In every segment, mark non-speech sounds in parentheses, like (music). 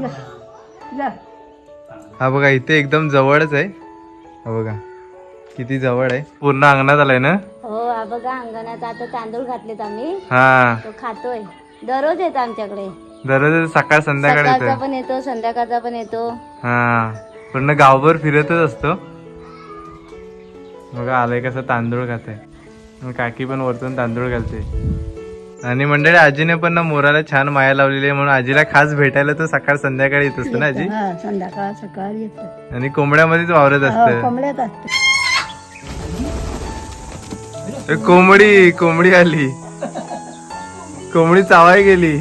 जा. जा. हा बघा इथे एकदम जवळच आहे. हा बघा किती जवळ आहे. पूर्ण अंगणात आलाय ना? हो हा बघा अंगणात आता तांदूळ घातलेत आम्ही. हा. तो खातोय. दररोज येतो आमच्याकडे. दररोज सकाळ संध्याकाळ सकाळचा येतोय पण येतो संध्याकाळचा पण येतो. हा. पूर्ण गावभर फिरतच असतो. बघा आलंय कसं तांदूळ खाते काकी पण वरतून तांदूळ घालते. आणि मंडळी आजीने पण ना मोराला छान माया लावलेली आहे म्हणून आजीला खास भेटायला तो सकाळ संध्याकाळी येत असतो ना आजी? हा संध्याकाळ सकाळी येतो आणि कोंबड्यामध्येच वावरत हो, असतं. कोंबड्यात असतो. ए, कोंबडी कोंबडी आली. कोंबडी चावाय गेली.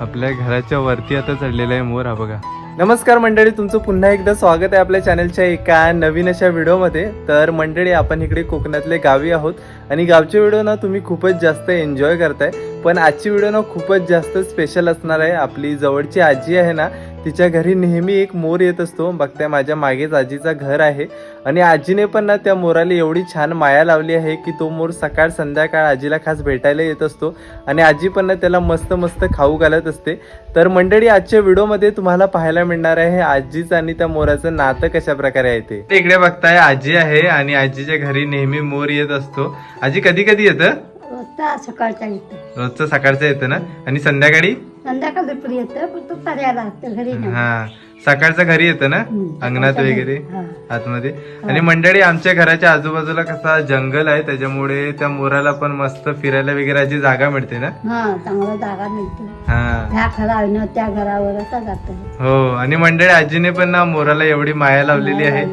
आपल्या घराच्या वरती आता चढलेला आहे मोर हा बघा. नमस्कार मंडळी तुमचं पुन्हा एकदा स्वागत आहे आपल्या चॅनलच्या एका नवीन अशा व्हिडिओमध्ये. तर मंडळी आपण इकडे कोकणातले गावी आहोत. आणि गावचे व्हिडिओ ना तुम्ही खूपच जास्त एन्जॉय करताय. पण आजची व्हिडिओ ना खूपच जास्त स्पेशल असणार आहे. आपली जवळची आजी आहे ना तिच्या घरी नेहमी एक मोर येत असतो. बघताय माझ्या मागेच आजीचा घर आहे. आणि आजीने पण ना त्या मोराला एवढी छान माया लावली आहे की तो मोर सकाळ संध्याकाळ आजीला खास भेटायला येत असतो. आणि आजी पण ना त्याला मस्त मस्त खाऊ घालत असते. तर मंडळी आजच्या व्हिडिओमध्ये तुम्हाला पाहायला मिळणार आहे आजीचं आणि त्या मोराचं नातं कशा प्रकारे आहे ते. इकडे बघताय आजी आहे आणि आजीच्या घरी नेहमी मोर येत असतो. आजी कधी कधी येतं? रोजचा सकाळचा येतो रोजचं सकाळचं येतं ना? आणि संध्याकाळी? संध्याकाळ दुपारी येतं पण तो असतो घरी नाही. हा. सकाळचं घरी येतं ना? हम्म. अंगणात घरी. वगैरे? हा. आतमध्ये? आणि मंडळी आमच्या घराच्या आजूबाजूला कसा जंगल आहे त्याच्यामुळे त्या मोराला पण मस्त फिरायला वगैरे अशी जागा मिळते ना? हा चांगला जागा मिळतो. हा. ह्या घरावर त्या घरावर असं जातो. हो. आणि मंडळी आजीने पण ना मोराला एवढी माया लावलेली आहे.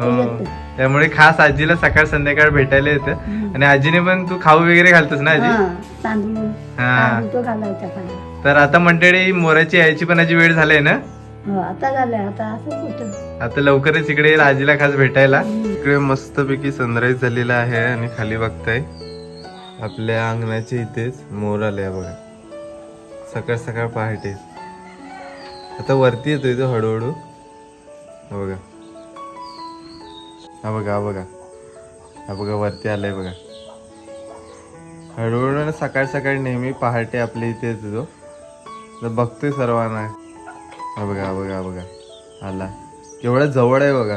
हो. त्यामुळे खास आजीला सकाळ संध्याकाळ भेटायला येतं. आणि आजीने पण तू खाऊ वगैरे घालतोस ना आजी? तांदूळ. हा. तो घालायचा तर आता मंडळी मोराची यायची पण आजी वेळ झाली ना? हो आता झालंय. आता असं कुठं आता लवकरच इकडे येईल आजीला खास भेटायला. इकडे मस्तपैकी सनराईज झालेला आहे आणि खाली बघताय. आपल्या अंगणाच्या इथेच मोर आले बघा. सकाळ सकाळ पहाटे. आता वरती येतोय तो हळूहळू. बघा. हा बघा हा बघा. हा बघा वरती आलाय बघा. हळूहळू ना सकाळ सकाळी नेहमी पहाटे आपल्या इथे येतो तो. तर बघतोय सर्वांना. हा बघा हा बघा हा बघा. आला. केवढा जवळ आहे बघा.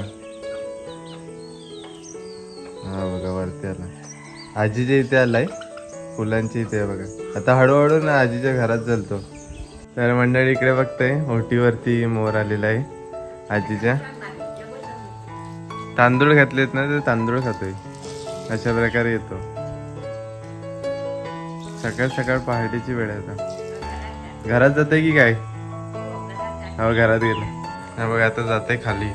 हा बघा वरती आला. आजीच्या इथे आलाय. फुलांच्या इथे बघा. आता हळूहळू ना आजीच्या घरात चालतो. तर मंडळी इकडे बघताय. ओटीवरती मोर आलेला आहे. आजीच्या. तांदूळ घातलेत ना तर तांदूळ खातोय. अशा प्रकारे येतो. सकाळ सकाळ पहाटेची वेळ आहे आता. घरात जाते की काय? हो घरात गेलं. हा बघा आता जाते खाली.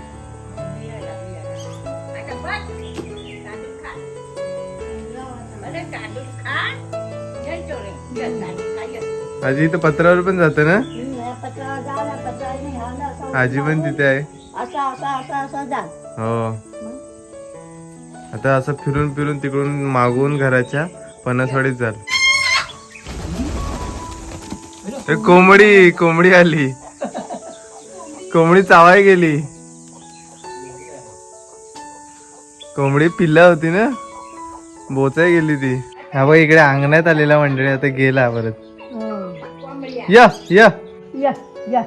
आजी इथं पत्रावर पण जाते ना? आजी पण तिथे आहे. हो. आता असं फिरून फिरून तिकडून मागून घराच्या पणसवाडीत जाल. ए, कोंबडी कोंबडी आली. कोंबडी चावाय गेली. कोंबडी पिल्ला होती ना? बोचाय गेली ती. हा बघ इकडे अंगणात आलेला मंडळी आता गेला परत. या या. या या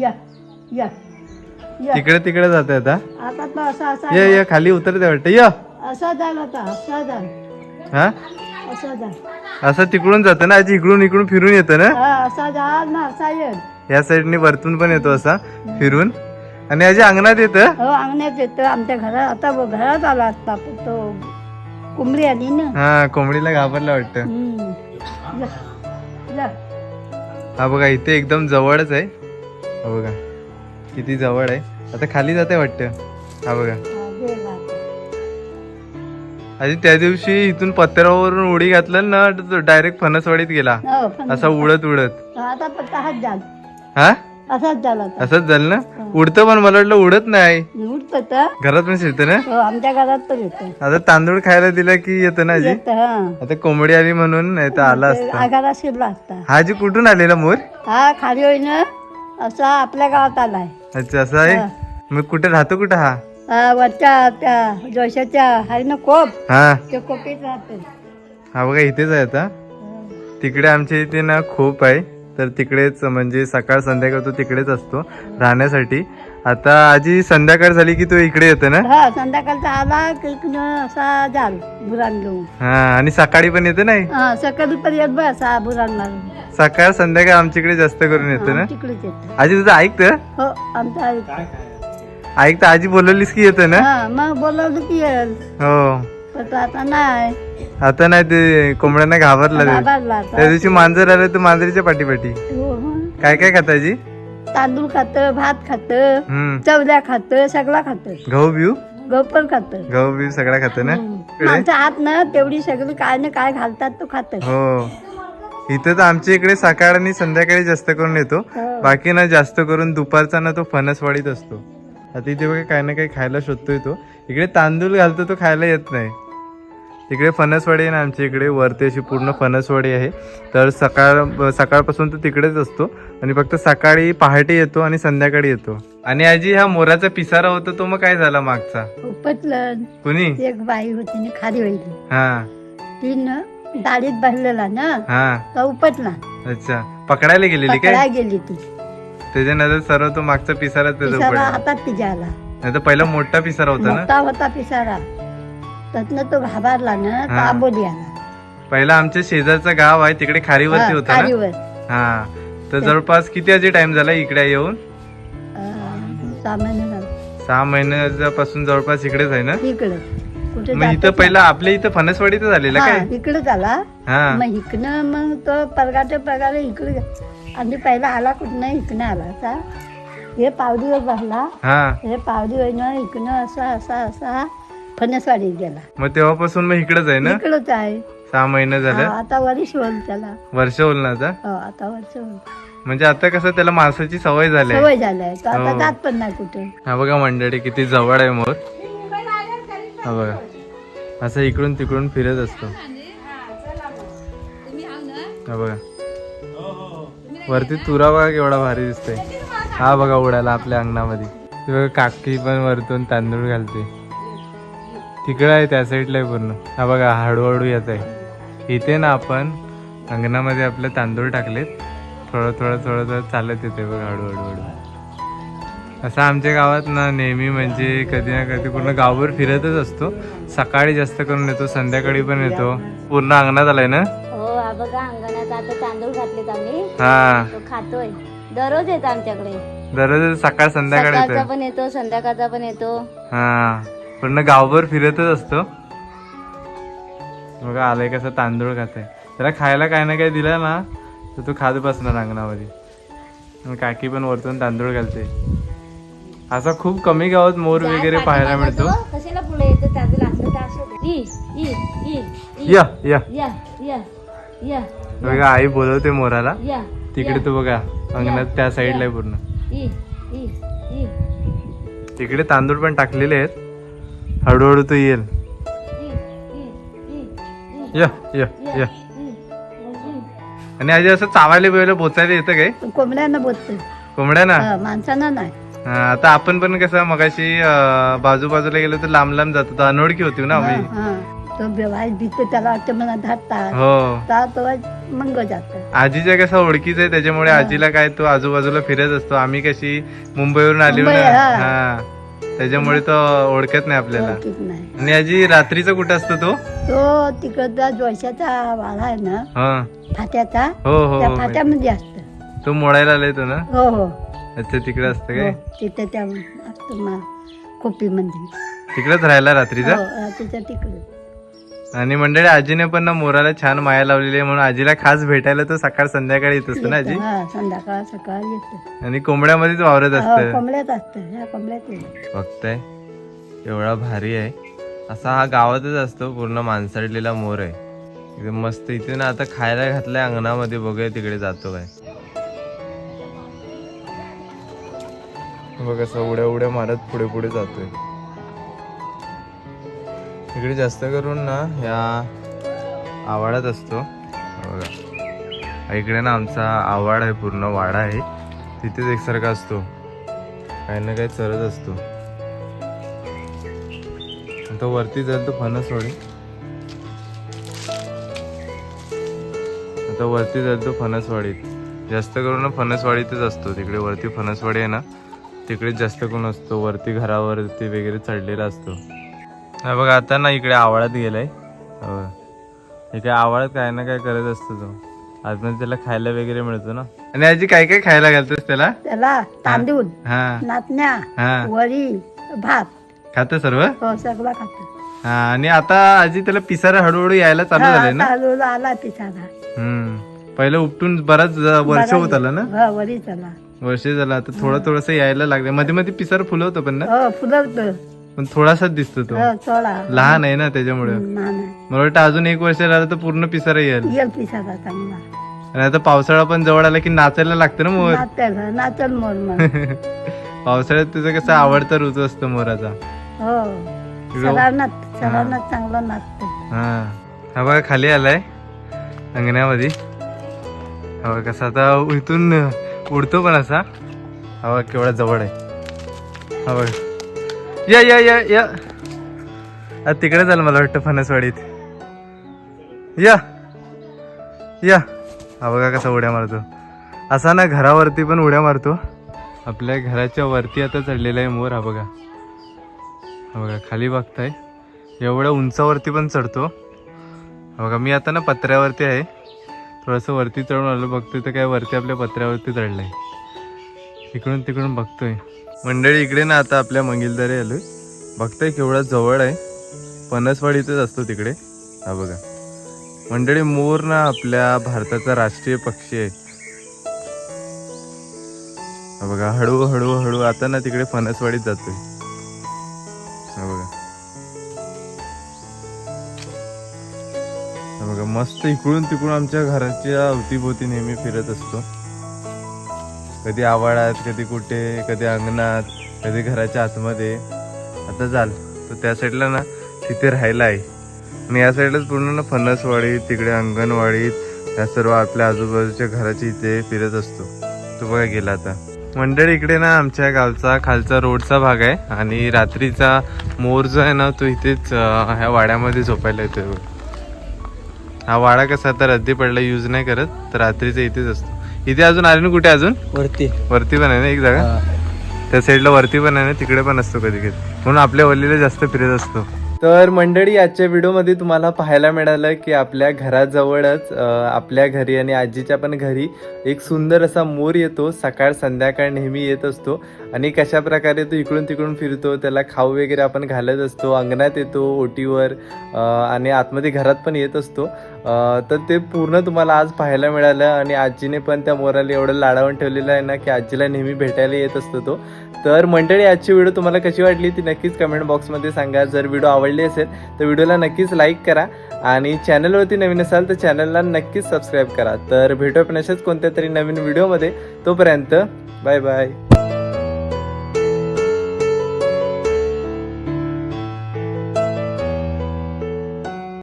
या या. तिकडे तिकडे जाते आता. आता तो असा असा या या खाली उतरते वाटतं. या. असा होता हा? असा तिकडून जातं ना आजी इकडून इकडून फिरून येतं ना? हा असा जा ना असा ये. या साईडने वरतून पण येतो असा फिरून. आणि आजी अंगणात येतं? हो अंगण्यात येतो. आमच्या घरात आता घरात आला आता तो कोंबडी आली ना. हा कोंबडीला घाबरलं वाटतं. हम्म. जा, जा. हा बघा इथे एकदम जवळच आहे. हा बघा. किती जवळ आहे. आता खाली जाते वाटतं. हा बघा. हा. आजी त्या दिवशी इथून पत्र्यावरून उडी घातलं ना डायरेक्ट फणसवाडीत गेला. हो, असा उडत उडत. हा असाच झाला ना? उडतं पण मला वाटलं उडत नाही. घरात पण शिरतं ना? हो आमच्या घरात पण आता तांदूळ खायला दिला की येतं ना आजी? हा. आता कोंबडी आली म्हणून नाही तर आला असता. हा आजी कुठून आलेला मोर? हा खाली होईन. असा आपल्या गावात आलाय. अच्छा असं आहे. मग कुठे राहतो कुठं हा? हा, वरच्या त्या जोशाच्या आहे ना कोप. हा. ते कोपीत राहते. हा बघा इथेच आहे आता. तिकडे आमच्या इथे ना खोप आहे. तर तिकडेच म्हणजे सकाळ संध्याकाळ तो तिकडेच असतो राहण्यासाठी. आता आजी संध्याकाळ झाली की तो इकडे येतो ना? हा संध्याकाळचा आला की इकडनं असा जाल बुराण घेऊन. हा आणि सकाळी पण येते नाही? हा सकाळी बस हा बुराण मारून. सकाळ संध्याकाळ आमच्याकडे जास्त करून येतं ना? तिकडेच येत. आजी तुझं ऐकतं? हो आमचा ऐकतं. आजी बोलवलीस की येतं ना? हा मग बोलवलं की येईल. हो. पण तो आता नाही. आता नाही ते कोंबड्यांना घाबरला ते. घाबरला आता. त्या दिवशी मांजर आलं तर मांजरीच्या पाठीपाठी. हो, हो. काय काय खाता आजी? तांदूळ खात भात खात हम्म. चवल्या खात सगळं खात. गहू बिऊ गप्पर खात. गहू बिऊ सगळा खातं ना? हात ना तेवढी सगळी काय ना काय घालतात तो खात. हो. इथं तर आमच्या इकडे सकाळ आणि संध्याकाळी जास्त करून येतो. हो. बाकी ना जास्त करून दुपारचा ना तो फणसवाडीत असतो. आता इथे बघा काही ना काही खायला शोधतोय तो. इकडे तांदूळ घालतो तो खायला येत नाही. तिकडे फणसवाडी आहे ना आमच्या इकडे वरती अशी पूर्ण फणसवाडी आहे. तर सकाळ सकाळपासून तो तिकडेच असतो. आणि फक्त सकाळी पहाटे येतो आणि संध्याकाळी येतो. आणि आजी हा मोराचा पिसारा होता तो मग काय झाला मागचा? उपटलं. कुणी? एक बाई होती ना खाली वहिली हा. ती न दाढीत भरलेला ना हा. तो उपटला. अच्छा. पकडायला गेलेली काय? पकडाय गेली ती. त्याच्यानंतर सर्व तो मागचा पिसारा त्याचा पिसारा पडला हातात तिच्या आला नाही तर पहिला मोठा पिसारा होता ना? मोठा होता पिसारा. त्यातनं तो घाबरला ना तर हा. आंबोली आला. पहिला आमच्या शेजारचं गाव आहे तिकडे खारीवरती हा, होता ना? खालीवर हा. तर जवळपास किती आधी टाइम झाला इकडे येऊन? अं, सामान्य झालं. सहा महिन्याच्या पासून जवळपास इकडेच आहे ना? इकडं. कुठे मग इथं जातच पहिला आपल्या इथं फणसवाडीत झालेलं नाही. काय? हा, इकडं झाला हा. मग इकडनं मग तो पगारच्या पगार इकडे आणि पहिला आला कुठनं? इकडनं आला असा. हे पावडीवर बसला हा. हे पावडीवर इकडनं असा असा असा फणसवाडीत गेला. मग तेव्हापासून मग इकडेच आहे ना? इकडंच आहे. सहा महिने हा, झालं आता वरीस होईल त्याला. वर्ष होईल ना आता? हो आता वर्ष होईल म्हणजे आता कसं त्याला माणसाची सवय झाली आहे? सवय झालाय तो आता हो. जात पण नाही कुठे. हा बघा मंडळी किती जवळ आहे मोर. हा बघा. असं इकडून तिकडून फिरत असतो. हा बघा. वरती तुरा बघा केवढा भारी दिसतोय. हा बघा उडाला आपल्या अंगणामध्ये. ते बघा काकी पण वरतून तांदूळ घालते. तिकडं आहे त्या साईडला आहे पूर्ण. हा बघा हळूहळू येत आहे. इथे ना आपण अंगणामध्ये आपले तांदूळ टाकलेत. थोडं थोडं थोडं थोडं चालत येते बघा हळूहळू हळू असं आमच्या गावात ना नेहमी म्हणजे कधी ना कधी पूर्ण गावभर फिरतच असतो. सकाळी जास्त करून येतो संध्याकाळी पण येतो. पूर्ण अंगणात आलाय ना? हो बघा अंगणात आता तांदूळ घातलेत आम्ही. तो खातोय. दररोज येतो आमच्याकडे. दररोज सकाळ संध्याकाळी पण येतो संध्याकाळचा पण येतो. हा. पूर्ण गावभर फिरतच असतो. बघा आलाय कसं तांदूळ खाताय. त्याला खायला काय ना काय दिलं ना तर तू खात बसणार अंगणामध्ये काकी पण वरतून तांदूळ घालते. असा खूप कमी गावात मोर वगैरे पाहायला मिळतो. या या. बघा आई बोलवते मोराला. तिकडे तू बघा अंगणात त्या साईडला आहे पूर्ण. तिकडे तांदूळ पण टाकलेले आहेत. हळूहळू तो येईल. या या या. आणि आजी असं चावायला बिवायला बोचायला येतं काय? कोंबड्यांना बोलतो कोंबड्या ना हा, माणसांना नाही. हा, आता आपण पण कसं मगाशी अं, बाजूबाजूला गेलो तर लांब लांब जातो अनोळखी होती ना आम्ही. हा. तो व्यवहार भीतो त्याला वाटतं मला धरतात हो. तर तो मंग जात. आजीच्या कसं ओळखीच आहे त्याच्यामुळे आजीला काय तो आजूबाजूला फिरत असतो. आम्ही कशी मुंबईवरून आली मुंबई, हा. हा. त्याच्यामुळे तो ओळखत नाही आपल्याला. ओळखीत नाही. आणि आजी रात्रीचा कुठं असतो तो? तो तिकडचा जोशाचा वाडा आहे ना हा. फाट्याचा हो हो त्या हो. फाट्यामध्ये असतं. तो मोडायला आलाय तो ना? हो हो. अच्छा तिकडे असतं काय? हो, तिथे त्या असतो मा तिकडेच राहिला रात्रीचा? हो तिच्या तिकडे. आणि मंडळी आजीने पण ना मोराला छान माया लावलेली आहे म्हणून आजीला खास भेटायला तो सकाळ संध्याकाळी येत असतो ना आजी? हा संध्याकाळ सकाळ येतो. आणि कोंबड्यामध्येच वावरत हो असतं. कोंबड्यात असतं. ह्या कोंबड्यात येतं. बघताय एवढा भारी आहे. असा हा गावातच असतो पूर्ण माणसाळलेला मोर आहे. एकदम मस्त. इथे ना आता खायला घातलाय अंगणामध्ये बघूया तिकडे जातो काय. बघ असं उड्या उड्या मारत पुढे पुढे जातोय. इकडे जास्त करून ना ह्या आवाडात असतो. बघा. इकडे ना आमचा आवाड आहे पूर्ण वाडा आहे. तिथेच एकसारखा असतो. काही ना काही चरत असतो. तो वरती जाईल तो फणसवाडी आता वरती जाईल तो फणसवाडीत जास्त करून ना फणसवाडीतच असतो. तिकडे वरती फणसवाडी आहे ना तिकडे जास्त करून असतो. वरती घरावरती वगैरे चढलेला असतो. हा बघा आता ना इकडे आवळात गेलाय. हा. इकडे आवळात काय ना काय करत असतो तो. आतमध्ये त्याला खायला वगैरे मिळतो ना. आणि आजी काय काय खायला घालतोस त्याला? त्याला तांदूळ हा. नाचण्या हा. वडी भात. खात सर्व? हो सगळं खातो. हा आणि आता आजी त्याला पिसारा हळूहळू यायला चालू झालंय ना? तांदूळ आला पिसारा. हम्म. पहिलं उपटून बराच वर्ष होत आलं ना? हो वर्ष झालं. आता थोडं थोडस यायला लागलं मध्ये मध्ये पिसार फुलवतो पण ना? हो फुलवतो. पण थोडासाच दिसतो तो. हो थोडा. लहान आहे ना त्याच्यामुळे. मला वाटतं अजून एक वर्ष झालं तर पूर्ण पिसारा येईल. चांगला. आणि आता पावसाळा पण जवळ आला की नाचायला लागतं ना मोर? नाचल नाचल मोर मग. (laughs) पावसाळ्यात तुझं कसं आवडता ऋतू असतो मोराचा हो. चांगलं नाचतो हा. हा बघा खाली आलाय अंगण्यामध्ये हा बघा कसं आता इथून उडतो पण असा. हा बघा केवढा जवळ आहे. हा बघा. या या या या. तिकडे जाल मला वाटतं फणसवाडीत. या. या. हा बघा कसा उड्या मारतो. असा ना घरावरती पण उड्या मारतो. आपल्या घराच्या वरती आता चढलेला आहे मोर हा बघा. हा बघा खाली बघताय. एवढ्या उंचावरती पण चढतो. बघा मी आता ना पत्र्यावरती आहे. थोडंसं वरती चढून आलो बघतोय तर काय वरती आपल्या पत्र्यावरती चढलंय. इकडून तिकडून बघतोय. मंडळी इकडे ना आता आपल्या मंगिलदारे आलोय. बघताय केवढा जवळ आहे. पनसवाडीतच असतो तिकडे. हा बघा. मंडळी मोर ना आपल्या भारताचा राष्ट्रीय पक्षी आहे. हा बघा हळू हळू हळू. आता ना तिकडे फणसवाडीत जातोय. हा बघा. हा बघा मस्त इकडून तिकडून आमच्या घराच्या अवतीभोवती नेहमी फिरत असतो. कधी आवाळात कधी कुठे कधी अंगणात कधी घराच्या आतमध्ये. आता जाल तर त्या साईडला ना तिथे राहायला आहे आणि या साईडलाच पूर्ण ना फणसवाडीत तिकडे अंगणवाडीत या सर्व आपल्या आजूबाजूच्या घराच्या इथे फिरत असतो. तो बघा गेला आता. मंडळी इकडे ना आमच्या गावचा खालचा रोडचा भाग आहे. आणि रात्रीचा मोर जो आहे ना तो इथेच ह्या वाड्यामध्ये झोपायला येतो हा वाडा कसा आता रद्दी पडला यूज नाही करत. तर रात्रीचा इथेच असतो. इथे अजून आले ना कुठे अजून? वरती. वरती पण आहे ना एक जागा? त्या साईडला वरती पण आहे ना तिकडे पण असतो कधी कधी. म्हणून आपल्या वल्लीला जास्त फिरत असतो. तर मंडळी आजच्या व्हिडिओमध्ये तुम्हाला पाहायला मिळालं की आपल्या घराजवळच आपल्या घरी आणि आजीच्या पण घरी एक सुंदर असा मोर येतो. सकाळ संध्याकाळ नेहमी येत असतो. आणि कशा प्रकारे तो इकडून तिकडून फिरतो त्याला खाऊ वगैरे आपण घालत असतो अंगणात येतो ओटीवर आणि आतमध्ये घरात पण येत असतो. तर ते पूर्ण तुम्हाला आज पाहायला मिळालं आणि आजीने पण त्या मोराला एवढं लाडावून ठेवलेलं आहे ना की आजीला नेहमी भेटायला येत असतो तो. तर मंडळी आजची व्हिडिओ तुम्हाला कशी वाटली ती नक्कीच कमेंट बॉक्समध्ये सांगा. जर व्हिडिओ आवडली असेल तर व्हिडिओला नक्कीच लाईक करा आणि चॅनलवरती नवीन असाल तर चॅनलला नक्कीच सबस्क्राईब करा. तर भेटू आपण अशाच कोणत्या तरी नवीन व्हिडिओमध्ये तोपर्यंत बाय बाय